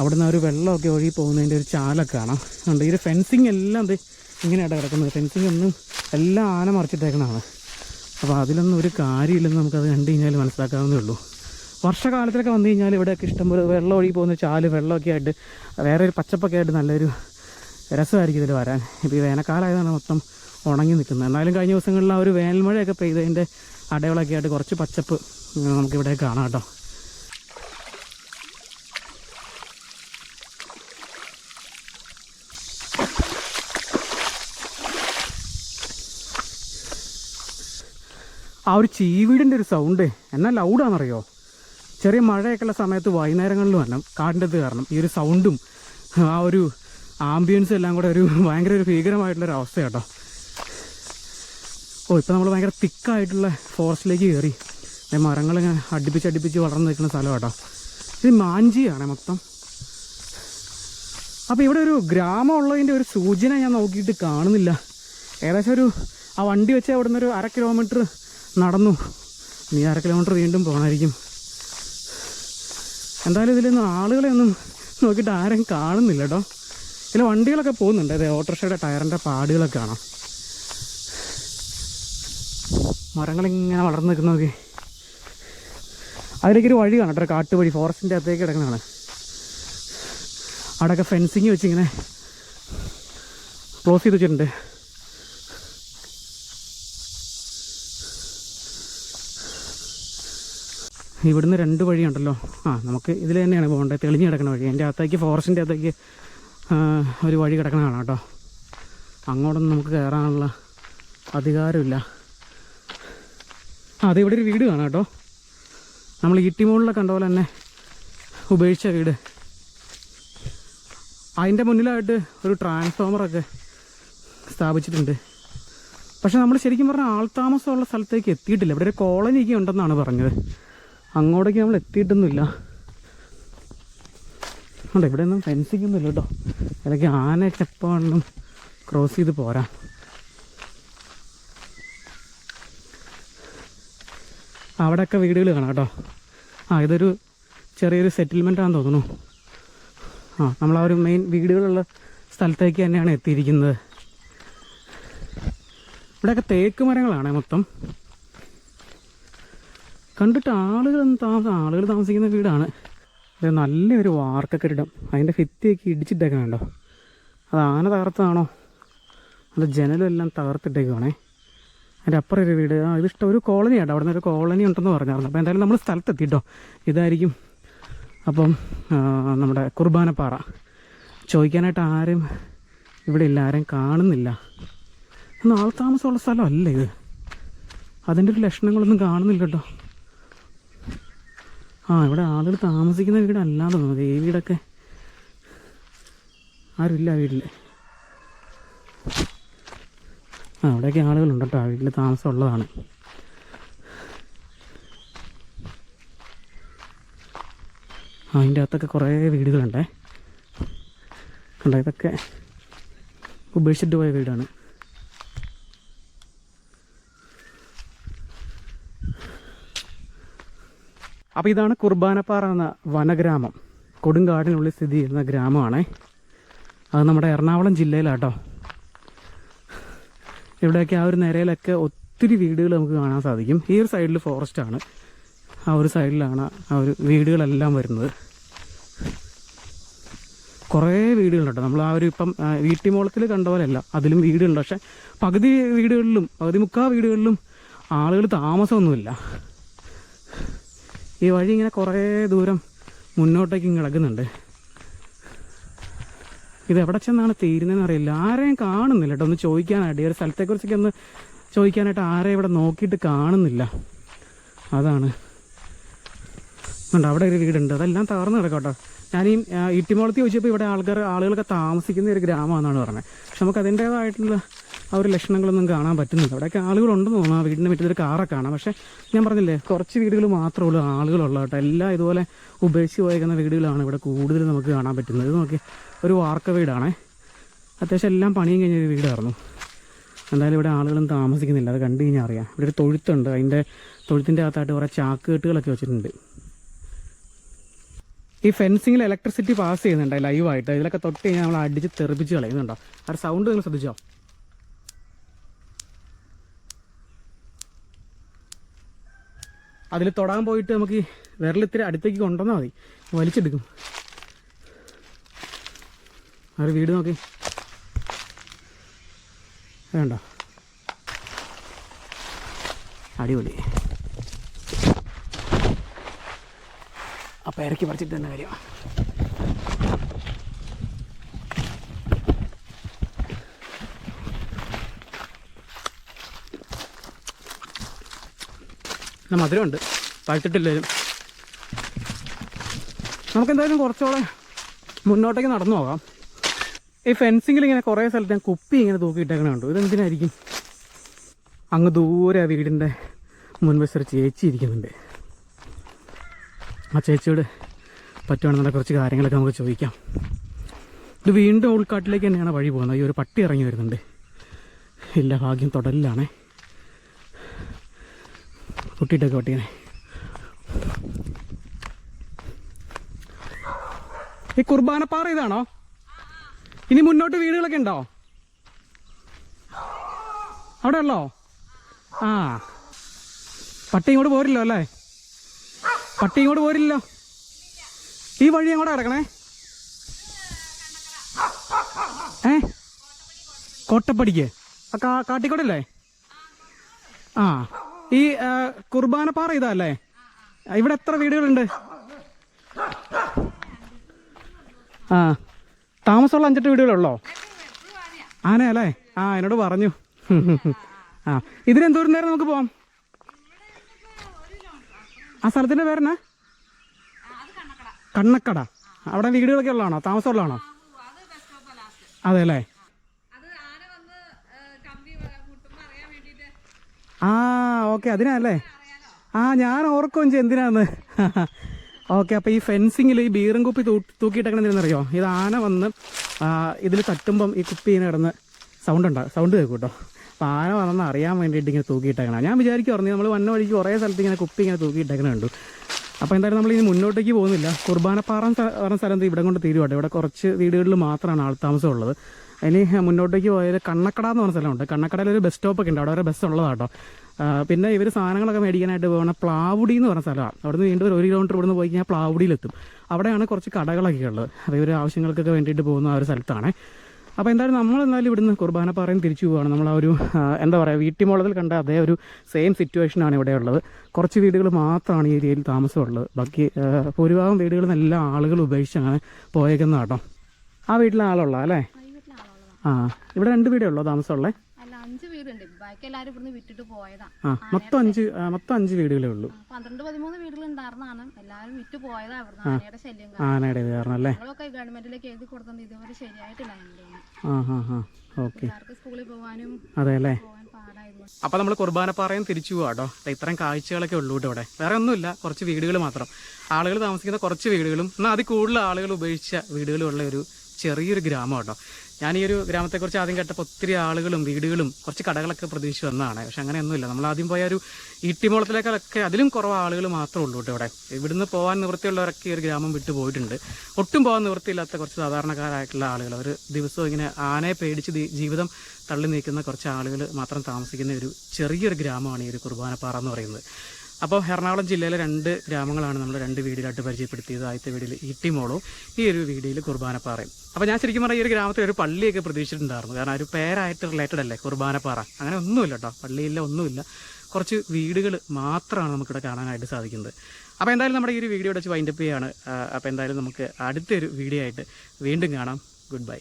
അവിടുന്ന് ഒരു വെള്ളമൊക്കെ ഒഴുകി പോകുന്നതിന്റെ ഒരു ചാലൊക്കെ കാണാം. അതുകൊണ്ട് ഈ ഒരു ഫെൻസിങ് എല്ലാം ഇത് ഇങ്ങനെയായിട്ട് കിടക്കുന്നത്. ഫെൻസിങ് ഒന്നും എല്ലാം ആന മറിച്ചിട്ടേക്കണതാണ്. അപ്പോൾ അതിലൊന്നും ഒരു കാര്യമില്ലെന്ന് നമുക്കത് കണ്ടു കഴിഞ്ഞാൽ മനസ്സിലാക്കാവുന്നേ ഉള്ളൂ. വർഷകാലത്തിലൊക്കെ വന്നു കഴിഞ്ഞാൽ ഇവിടെയൊക്കെ ഇഷ്ടംപോലെ വെള്ളം ഒഴുകി പോകുന്ന ചാൽ വെള്ളമൊക്കെ ആയിട്ട് വേറെ ഒരു പച്ചപ്പൊക്കെ ആയിട്ട് നല്ലൊരു രസമായിരിക്കും ഇതിൽ വരാൻ. ഇപ്പോൾ ഈ വേനൽക്കാലമായതാണ് മൊത്തം ഉണങ്ങി നിൽക്കുന്നത്. എന്നാലും കഴിഞ്ഞ ദിവസങ്ങളിൽ ആ ഒരു വേനൽമഴയൊക്കെ പെയ്തതിന്റെ അടയാളമൊക്കെ ആയിട്ട് കുറച്ച് പച്ചപ്പ് നമുക്കിവിടെ കാണാം കേട്ടോ. ആ ഒരു ചീവീടിന്റെ ഒരു സൗണ്ട് എന്നാൽ ലൗഡാണെന്നറിയോ ചെറിയ മഴയൊക്കെയുള്ള സമയത്ത് വൈകുന്നേരങ്ങളിൽ വരണം കാടിന്റെ കാരണം ഈ ഒരു സൗണ്ടും ആ ഒരു ആംബിയൻസും എല്ലാം കൂടെ ഒരു ഭയങ്കര ഒരു ഭീകരമായിട്ടുള്ളൊരു അവസ്ഥ കേട്ടോ ഓ ഇപ്പോൾ നമ്മൾ ഭയങ്കര തിക്കായിട്ടുള്ള ഫോറസ്റ്റിലേക്ക് കയറി. മരങ്ങളിങ്ങനെ അടുപ്പിച്ച് അടുപ്പിച്ച് വളർന്നു നിൽക്കുന്ന സ്ഥലം കേട്ടോ ഇത് മാഞ്ചിയാണ് മൊത്തം. അപ്പോൾ ഇവിടെ ഒരു ഗ്രാമം ഉള്ളതിന്റെ ഒരു സൂചന ഞാൻ നോക്കിയിട്ട് കാണുന്നില്ല. ഏകദേശം ഒരു ആ വണ്ടി വെച്ച് അവിടെ നിന്ന് ഒരു അര കിലോമീറ്റർ നടന്നു. ഇനി അര കിലോമീറ്റർ വീണ്ടും പോകണമായിരിക്കും എന്തായാലും ഇതിലൊന്നും ആളുകളെ ഒന്നും നോക്കിയിട്ട് ആരും കാണുന്നില്ല കേട്ടോ ഇതിലെ വണ്ടികളൊക്കെ പോകുന്നുണ്ട്. അതെ ഓട്ടോറിക്ഷയുടെ ടയറിന്റെ പാടുകളൊക്കെ കാണാം. മരങ്ങളിങ്ങനെ വളർന്നു നിൽക്കുന്ന നോക്കി. അതിലേക്കൊരു വഴി കാണാം കേട്ടോ. കാട്ടുവഴി ഫോറസ്റ്റിന്റെ അകത്തേക്ക് കിടക്കുന്നതാണ് അവിടെയൊക്കെ ഫെൻസിങ് വെച്ചിങ്ങനെ ക്ലോസ് ചെയ്ത് വെച്ചിട്ടുണ്ട്. ഇവിടുന്ന് രണ്ട് വഴിയുണ്ടല്ലോ. ആ നമുക്ക് ഇതിൽ തന്നെയാണ് പോകേണ്ടത്. തെളിഞ്ഞ് കിടക്കുന്ന വഴി. എന്റെ അകത്തേക്ക് ഫോറസ്റ്റിന്റെ അകത്തേക്ക് ഒരു വഴി കിടക്കണതാണ് കേട്ടോ. അങ്ങോട്ടൊന്നും നമുക്ക് കയറാനുള്ള അധികാരമില്ല. ആ അതിവിടെ ഒരു വീട് കാണാം കേട്ടോ. നമ്മൾ ഈട്ടിമോളിലെ കണ്ട പോലെ തന്നെ ഉപേക്ഷിച്ച വീട്. അതിന്റെ മുന്നിലായിട്ട് ഒരു ട്രാൻസ്ഫോമറൊക്കെ സ്ഥാപിച്ചിട്ടുണ്ട്. പക്ഷെ നമ്മൾ ശരിക്കും പറഞ്ഞാൽ ആൾ താമസമുള്ള സ്ഥലത്തേക്ക് എത്തിയിട്ടില്ല. ഇവിടെ ഒരു കോളനിയൊക്കെ ഉണ്ടെന്നാണ് പറഞ്ഞത്. അങ്ങോട്ടേക്ക് നമ്മൾ എത്തിയിട്ടൊന്നുമില്ല. അല്ല ഇവിടെ ഒന്നും ഫെൻസിങ് ഒന്നും ഇല്ല കേട്ടോ. അല്ലെങ്കിൽ ആനയൊക്കെ എപ്പോൾ വേണം ക്രോസ് ചെയ്ത് പോരാ. അവിടെയൊക്കെ വീടുകൾ കാണാം കേട്ടോ. ആ ഇതൊരു ചെറിയൊരു സെറ്റിൽമെന്റ് ആണെന്ന് തോന്നുന്നു. ആ നമ്മൾ ആ ഒരു മെയിൻ വീടുകളുള്ള സ്ഥലത്തേക്ക് തന്നെയാണ് എത്തിയിരിക്കുന്നത്. ഇവിടെയൊക്കെ തേക്ക് മരങ്ങളാണ് മൊത്തം. കണ്ടിട്ട് ആളുകൾ താമസം ആളുകൾ താമസിക്കുന്ന വീടാണ്. ഇത് നല്ലൊരു വാർക്ക കെട്ടിടം അതിന്റെ ഭിത്തിയൊക്കെ ഇടിച്ചിട്ടേക്കണം കണ്ടോ? അത് ആന തകർത്തതാണോ? അത് ജനലെല്ലാം തകർത്തിട്ടേക്കുവാണേ. അതിന്റെ അപ്പുറം ഒരു വീട്. ആ ഇതിഷ്ടം ഒരു കോളനിയാണ് അവിടെ നിന്ന് ഒരു കോളനി ഉണ്ടെന്ന് പറഞ്ഞായിരുന്നു. അപ്പോൾ എന്തായാലും നമ്മൾ സ്ഥലത്തെത്തിട്ടോ ഇതായിരിക്കും അപ്പം നമ്മുടെ കുർബാനപ്പാറ. ചോദിക്കാനായിട്ട് ആരും ഇവിടെ ഇല്ല. ആരും കാണുന്നില്ല. ഒന്നും ആൾ താമസമുള്ള സ്ഥലമല്ല ഇത്? അതിന്റെ ഒരു ലക്ഷണങ്ങളൊന്നും കാണുന്നില്ല കേട്ടോ. ആ ഇവിടെ ആളുകൾ താമസിക്കുന്ന വീടല്ലാതെ തോന്നുന്നത് ഈ വീടൊക്കെ ആരുമില്ല ആ വീട്ടിൽ ആ അവിടെയൊക്കെ ആളുകളുണ്ട് കേട്ടോ. ആ വീട്ടിൽ താമസമുള്ളതാണ്. ആ അതിന്റെ അകത്തൊക്കെ കുറേ വീടുകളുണ്ടേ. കണ്ടോ ഇതൊക്കെ ഉപേക്ഷിച്ചിട്ട് പോയ വീടാണ്. അപ്പോൾ ഇതാണ് കുർബാനപ്പാറ എന്ന വനഗ്രാമം. കൊടുങ്കാടിനുള്ളിൽ സ്ഥിതി ചെയ്യുന്ന ഗ്രാമമാണേ. അത് നമ്മുടെ എറണാകുളം ജില്ലയിലാട്ടോ. ഇവിടെയൊക്കെ ആ ഒരു നിരയിലൊക്കെ ഒത്തിരി വീടുകൾ നമുക്ക് കാണാൻ സാധിക്കും. ഈ ഒരു സൈഡിൽ ഫോറസ്റ്റ് ആണ്. ആ ഒരു സൈഡിലാണ് ആ ഒരു വീടുകളെല്ലാം വരുന്നത്. കുറേ വീടുകളുണ്ട്. നമ്മൾ ആ ഒരു ഇപ്പം വീട്ടിമോളത്തിൽ കണ്ട പോലെയല്ല. അതിലും വീടുണ്ട് പക്ഷെ പകുതി വീടുകളിലും പകുതി മുക്കാ വീടുകളിലും ആളുകൾ താമസമൊന്നുമില്ല. ഈ വഴി ഇങ്ങനെ കുറേ ദൂരം മുന്നോട്ടേക്ക് കിടക്കുന്നുണ്ട് ഇത് എവിടെ ചെന്നാണ് തീരുന്നതെന്ന് അറിയില്ല. ആരെയും കാണുന്നില്ല കേട്ടോ. ഒന്ന് ചോദിക്കാനായിട്ട്. ഈ ഒരു സ്ഥലത്തെക്കുറിച്ചൊക്കെ ഒന്ന് ചോദിക്കാനായിട്ട് ആരെയും ഇവിടെ നോക്കിയിട്ട് കാണുന്നില്ല. അതാണ്. ഉണ്ട് അവിടെ ഒരു വീടുണ്ട്. അതെല്ലാം തകർന്ന് കിടക്കാം കേട്ടോ. ഞാൻ ഈ ഇട്ടിമോളത്ത് ചോദിച്ചപ്പോൾ ഇവിടെ ആൾക്കാർ ആളുകളൊക്കെ താമസിക്കുന്ന ഒരു ഗ്രാമമാണെന്നാണ് പറഞ്ഞത്. പക്ഷെ നമുക്ക് അതിന്റേതായിട്ടുള്ള ആ ഒരു ലക്ഷണങ്ങളൊന്നും കാണാൻ പറ്റുന്നില്ല അവിടെയൊക്കെ ആളുകളുണ്ടെന്ന് തോന്നുന്നു. ആ വീടിന്റെ മുറ്റത്തൊരു കാറൊക്കെ കാണാം. പക്ഷേ ഞാൻ പറഞ്ഞില്ലേ കുറച്ച് വീടുകൾ മാത്രമേ ഉള്ളൂ ആളുകളുള്ള കേട്ടോ. എല്ലാം ഇതുപോലെ ഉപേക്ഷിച്ച് പോയേക്കുന്ന വീടുകളാണ് ഇവിടെ കൂടുതൽ നമുക്ക് കാണാൻ പറ്റുന്നത്. നോക്കി ഒരു വാർക്ക വീടാണേ. അത്യാവശ്യം എല്ലാം പണിയും കഴിഞ്ഞ ഒരു വീടായിരുന്നു. എന്തായാലും ഇവിടെ ആളുകളും താമസിക്കുന്നില്ല. അത് കണ്ടു കഴിഞ്ഞാൽ അറിയാം. ഇവിടെ ഒരു തൊഴുത്തുണ്ട്. അതിന്റെ തൊഴുത്തിന്റെ അകത്തായിട്ട് കുറേ ചാക്കുകെട്ടുകളൊക്കെ വെച്ചിട്ടുണ്ട്. ഈ ഫെൻസിങ്ങിൽ ഇലക്ട്രിസിറ്റി പാസ് ചെയ്യുന്നുണ്ട് ലൈവായിട്ട്. ഇതിലൊക്കെ തൊട്ട് കഴിഞ്ഞാൽ നമ്മൾ അടിച്ച് തെറിപ്പിച്ച് കളയുന്നുണ്ടോ? ആ സൗണ്ട് നിങ്ങൾ ശ്രദ്ധിച്ചോ? അതിൽ തൊടാൻ പോയിട്ട് നമുക്ക് വിരലിത്തിരി അടുത്തേക്ക് കൊണ്ടുവന്നാൽ മതി. വലിച്ചെടുക്കും. അവർ വീട് നോക്കി. വേണ്ട. അടിപൊളി. അപ്പം ഇറക്കി പറിച്ചിട്ട് തന്നെ കാര്യം മധുരമുണ്ട്. പഴുത്തിട്ടില്ലേലും. നമുക്കെന്തായാലും കുറച്ചുകൂടെ മുന്നോട്ടേക്ക് നടന്നു പോകാം. ഈ ഫെൻസിങ്ങിൽ ഇങ്ങനെ കുറേ സ്ഥലത്ത് ഞാൻ കുപ്പി ഇങ്ങനെ തൂക്കിയിട്ടേക്കണ കണ്ടു ഇതെന്തിനായിരിക്കും? അങ്ങ് ദൂരെ ആ വീടിന്റെ മുൻവശം ചേച്ചി ഇരിക്കുന്നുണ്ട്. ആ ചേച്ചിയോട് പറ്റുവാണെന്നുള്ള കുറച്ച് കാര്യങ്ങളൊക്കെ നമുക്ക് ചോദിക്കാം. ഇത് വീണ്ടും ഉൾക്കാട്ടിലേക്ക് തന്നെയാണ് വഴി പോകുന്നത്. ഈ ഒരു പട്ടി ഇറങ്ങി വരുന്നുണ്ട്. ഇല്ല ഭാഗ്യം തുടലിലാണേ. പൊട്ടിയിട്ടൊക്കെ പട്ടിയനെ ഈ കുർബാനപ്പാറ ഇതാണോ? ഇനി മുന്നോട്ട് വീടുകളൊക്കെ ഉണ്ടോ? അവിടെ ഉള്ളോ? ആ. പട്ടി ഇങ്ങോട്ട് പോരില്ലോ അല്ലേ? പട്ടി ഇങ്ങോട്ട് പോരില്ലോ. ഈ വഴി അങ്ങോട്ട് കിടക്കണേ? ഏ? കോട്ടപ്പടിക്ക്. കാട്ടിക്കോടല്ലേ? ആ. ഈ കുർബാനപ്പാറ ഇതാ അല്ലേ ഇവിടെ എത്ര വീടുകളുണ്ട്? ആ താമസമുള്ള അഞ്ചെട്ട് വീടുകളുള്ളോ? ആനയല്ലേ ആ എന്നോട് പറഞ്ഞു. ആ ഇതിനെന്തോരം നേരം നമുക്ക് പോവാം? ആ സ്ഥലത്തിന്റെ പേരെന്നാ? കണ്ണക്കട. അവിടെ വീടുകളൊക്കെ ഉള്ളതാണോ? താമസമുള്ളതാണോ? അതെ അല്ലേ? ആ ഓക്കെ അതിനല്ലേ? ആ ഞാൻ ഓർക്കും എന്തിനാന്ന്? ഓക്കെ അപ്പോൾ ഈ ഫെൻസിങ്ങിൽ ഈ ബീറും കുപ്പി തൂ തൂക്കിയിട്ടേക്കണ ഇത് ആന വന്ന് ഇതിൽ തട്ടുമ്പം ഈ കുപ്പി ഇങ്ങനെ കിടന്ന് സൗണ്ട് ഉണ്ടാകും സൗണ്ട് കേൾക്കും കേട്ടോ. അപ്പോൾ ആന വന്നെന്ന് അറിയാൻ വേണ്ടിയിട്ട് ഇങ്ങനെ തൂക്കിയിട്ടേക്കണം ഞാൻ വിചാരിക്കുമായിരുന്നു നമ്മൾ വന്ന വഴിക്ക് കുറേ സ്ഥലത്ത് ഇങ്ങനെ കുപ്പി ഇങ്ങനെ തൂക്കിയിട്ടേക്കണ കണ്ടു. അപ്പോൾ എന്തായാലും നമ്മൾ ഇനി മുന്നോട്ടേക്ക് പോകുന്നില്ല. കുർബാനപ്പാറ പറഞ്ഞ സ്ഥലത്ത് ഇവിടെ കൊണ്ട് തീരുവാട്ടെ. ഇവിടെ കുറച്ച് വീടുകളിൽ മാത്രമാണ് ആൾത്താമസം ഉള്ളത് ഇനി മുന്നോട്ടേക്ക് പോയാൽ കണ്ണക്കട എന്ന് പറഞ്ഞ സ്ഥലമുണ്ട്. കണ്ണക്കടയിൽ ഒരു ബസ് സ്റ്റോപ്പൊക്കെ ഉണ്ട്. അവിടെ ഒരു ബസ് ഉള്ളതാട്ടോ. പിന്നെ ഇവർ സാധനങ്ങളൊക്കെ മേടിക്കാനായിട്ട് പോകുന്ന പ്ലാവുടി എന്ന് പറഞ്ഞ സ്ഥലമാണ്. അവിടുന്ന് വീണ്ടും ഒരു കിലോമീറ്റർ ഇവിടുന്ന് പോയി കഴിഞ്ഞാൽ പ്ലാവുടിയിലെത്തും. അവിടെയാണ് കുറച്ച് കടകളൊക്കെ ഉള്ളത്. അപ്പോൾ ഇവർ ആവശ്യങ്ങൾക്കൊക്കെ വേണ്ടിയിട്ട് പോകുന്ന ആ ഒരു സ്ഥലത്താണ്. അപ്പോൾ എന്തായാലും നമ്മൾ എന്തായാലും ഇവിടുന്ന് കുർബാനപ്പാറയും തിരിച്ചു പോവുകയാണ് നമ്മൾ ആ ഒരു എന്താ പറയുക വീട്ടിമുളത്തിൽ കണ്ട അതേ ഒരു സെയിം സിറ്റുവേഷനാണ് ഇവിടെ ഉള്ളത്. കുറച്ച് വീടുകൾ മാത്രമാണ് ഈ ഏരിയയിൽ താമസമുള്ളത്. ബാക്കി ഭൂരിഭാഗം വീടുകളിൽ നിന്ന് എല്ലാ ആളുകളും ഉപേക്ഷിച്ചാണ് കേട്ടോ ആ വീട്ടിലെ ആളുള്ള അല്ലേ? ആ ഇവിടെ രണ്ട് വീടേ ഉള്ളോ താമസമുള്ളത് അല്ല അഞ്ച് വീടുണ്ട്. ബാക്കി എല്ലാരും ഇവിടുന്ന് വിട്ടിട്ട് പോയതാ. ആ മൊത്തം അഞ്ച് ആ, മൊത്തം അഞ്ച് വീടുകളേ ഉള്ളൂ. പന്ത്രണ്ട് പതിമൂന്ന് വീടുകൾ ഉണ്ടായിരുന്നതാണ് എല്ലാരും വിറ്റ് പോയതാ ഇവിടുന്ന് ആനയുടെ ശല്യം കാരണം. ആനയുടെ ഇത് കാരണം അല്ലേ? ഞങ്ങളൊക്കെ ഗവൺമെന്റിലേക്ക് എഴുതി കൊടുത്തത് ഇതുവരെ ശരിയായിട്ടില്ല എന്റെ ആ ഹാ ഹാ ഓക്കെ. പിള്ളേർക്ക് സ്കൂളിൽ പോകാനും അതെ അല്ലേ? പോകാൻ പാടായിരുന്നു. അപ്പോൾ നമ്മൾ കുർബാനപ്പാറയും തിരിച്ചു പോവാട്ടോ കേട്ടോ ഇത്രയും കാഴ്ചകളൊക്കെ ഉള്ളൂ കേട്ടോ ഇവിടെ. വേറെ ഒന്നുമില്ല. കുറച്ച് വീടുകൾ മാത്രം. ആളുകൾ താമസിക്കുന്ന കുറച്ച് വീടുകളും എന്നാൽ അതിൽ കൂടുതൽ ആളുകൾ ഉപേക്ഷിച്ച വീടുകളുള്ള ഒരു ചെറിയൊരു ഗ്രാമം കേട്ടോ ഞാൻ ഈ ഒരു ഗ്രാമത്തെക്കുറിച്ച് ആദ്യം കേട്ടപ്പോൾ ഒത്തിരി ആളുകളും വീടുകളും കുറച്ച് കടകളൊക്കെ പ്രതീക്ഷിച്ച് വന്നതാണ്. പക്ഷെ അങ്ങനെയൊന്നുമില്ല. നമ്മൾ ആദ്യം പോയ ഒരു ഈട്ടിമോളത്തിലേക്കാളൊക്കെ അതിലും കുറവ് ആളുകൾ മാത്രമേ ഉള്ളൂ കേട്ടോ ഇവിടെ. ഇവിടുന്ന് പോകാൻ നിവൃത്തിയുള്ളവരൊക്കെ ഈ ഒരു ഗ്രാമം വിട്ടു പോയിട്ടുണ്ട്. ഒട്ടും പോകാൻ നിവൃത്തിയില്ലാത്ത കുറച്ച് സാധാരണക്കാരായിട്ടുള്ള ആളുകൾ. അവർ ദിവസവും ഇങ്ങനെ ആനയെ പേടിച്ച് ജീവിതം തള്ളി നീക്കുന്ന കുറച്ച് ആളുകൾ മാത്രം താമസിക്കുന്ന ഒരു ചെറിയൊരു ഗ്രാമമാണ് ഈ ഒരു കുർബാനപ്പാറ എന്ന് പറയുന്നത്. അപ്പോൾ എറണാകുളം ജില്ലയിലെ രണ്ട് ഗ്രാമങ്ങളാണ് നമ്മൾ രണ്ട് വീടിലായിട്ട് പരിചയപ്പെടുത്തിയത് ആദ്യത്തെ വീടിൽ ഈട്ടിമോളും ഈ ഒരു വീടിൽ കുർബാനപ്പാറയും അപ്പോൾ ഞാൻ ശരിക്കും പറഞ്ഞാൽ ഈ ഒരു ഗ്രാമത്തിൽ ഒരു പള്ളിയൊക്കെ പ്രതീക്ഷിച്ചിട്ടുണ്ടായിരുന്നു. കാരണം ഒരു പേരായിട്ട് റിലേറ്റഡ് അല്ലേ കുർബാനപ്പാറ. അങ്ങനെ ഒന്നുമില്ല കേട്ടോ പള്ളിയില്ല ഒന്നുമില്ല. കുറച്ച് വീടുകൾ മാത്രമാണ് നമുക്കിവിടെ കാണാനായിട്ട് സാധിക്കുന്നത്. അപ്പോൾ എന്തായാലും നമ്മുടെ ഈ ഒരു വീഡിയോ വെച്ച് വൈൻഡപ്പ് ചെയ്യാണ്. അപ്പോൾ എന്തായാലും നമുക്ക് അടുത്തൊരു വീഡിയോ ആയിട്ട് വീണ്ടും കാണാം. Good bye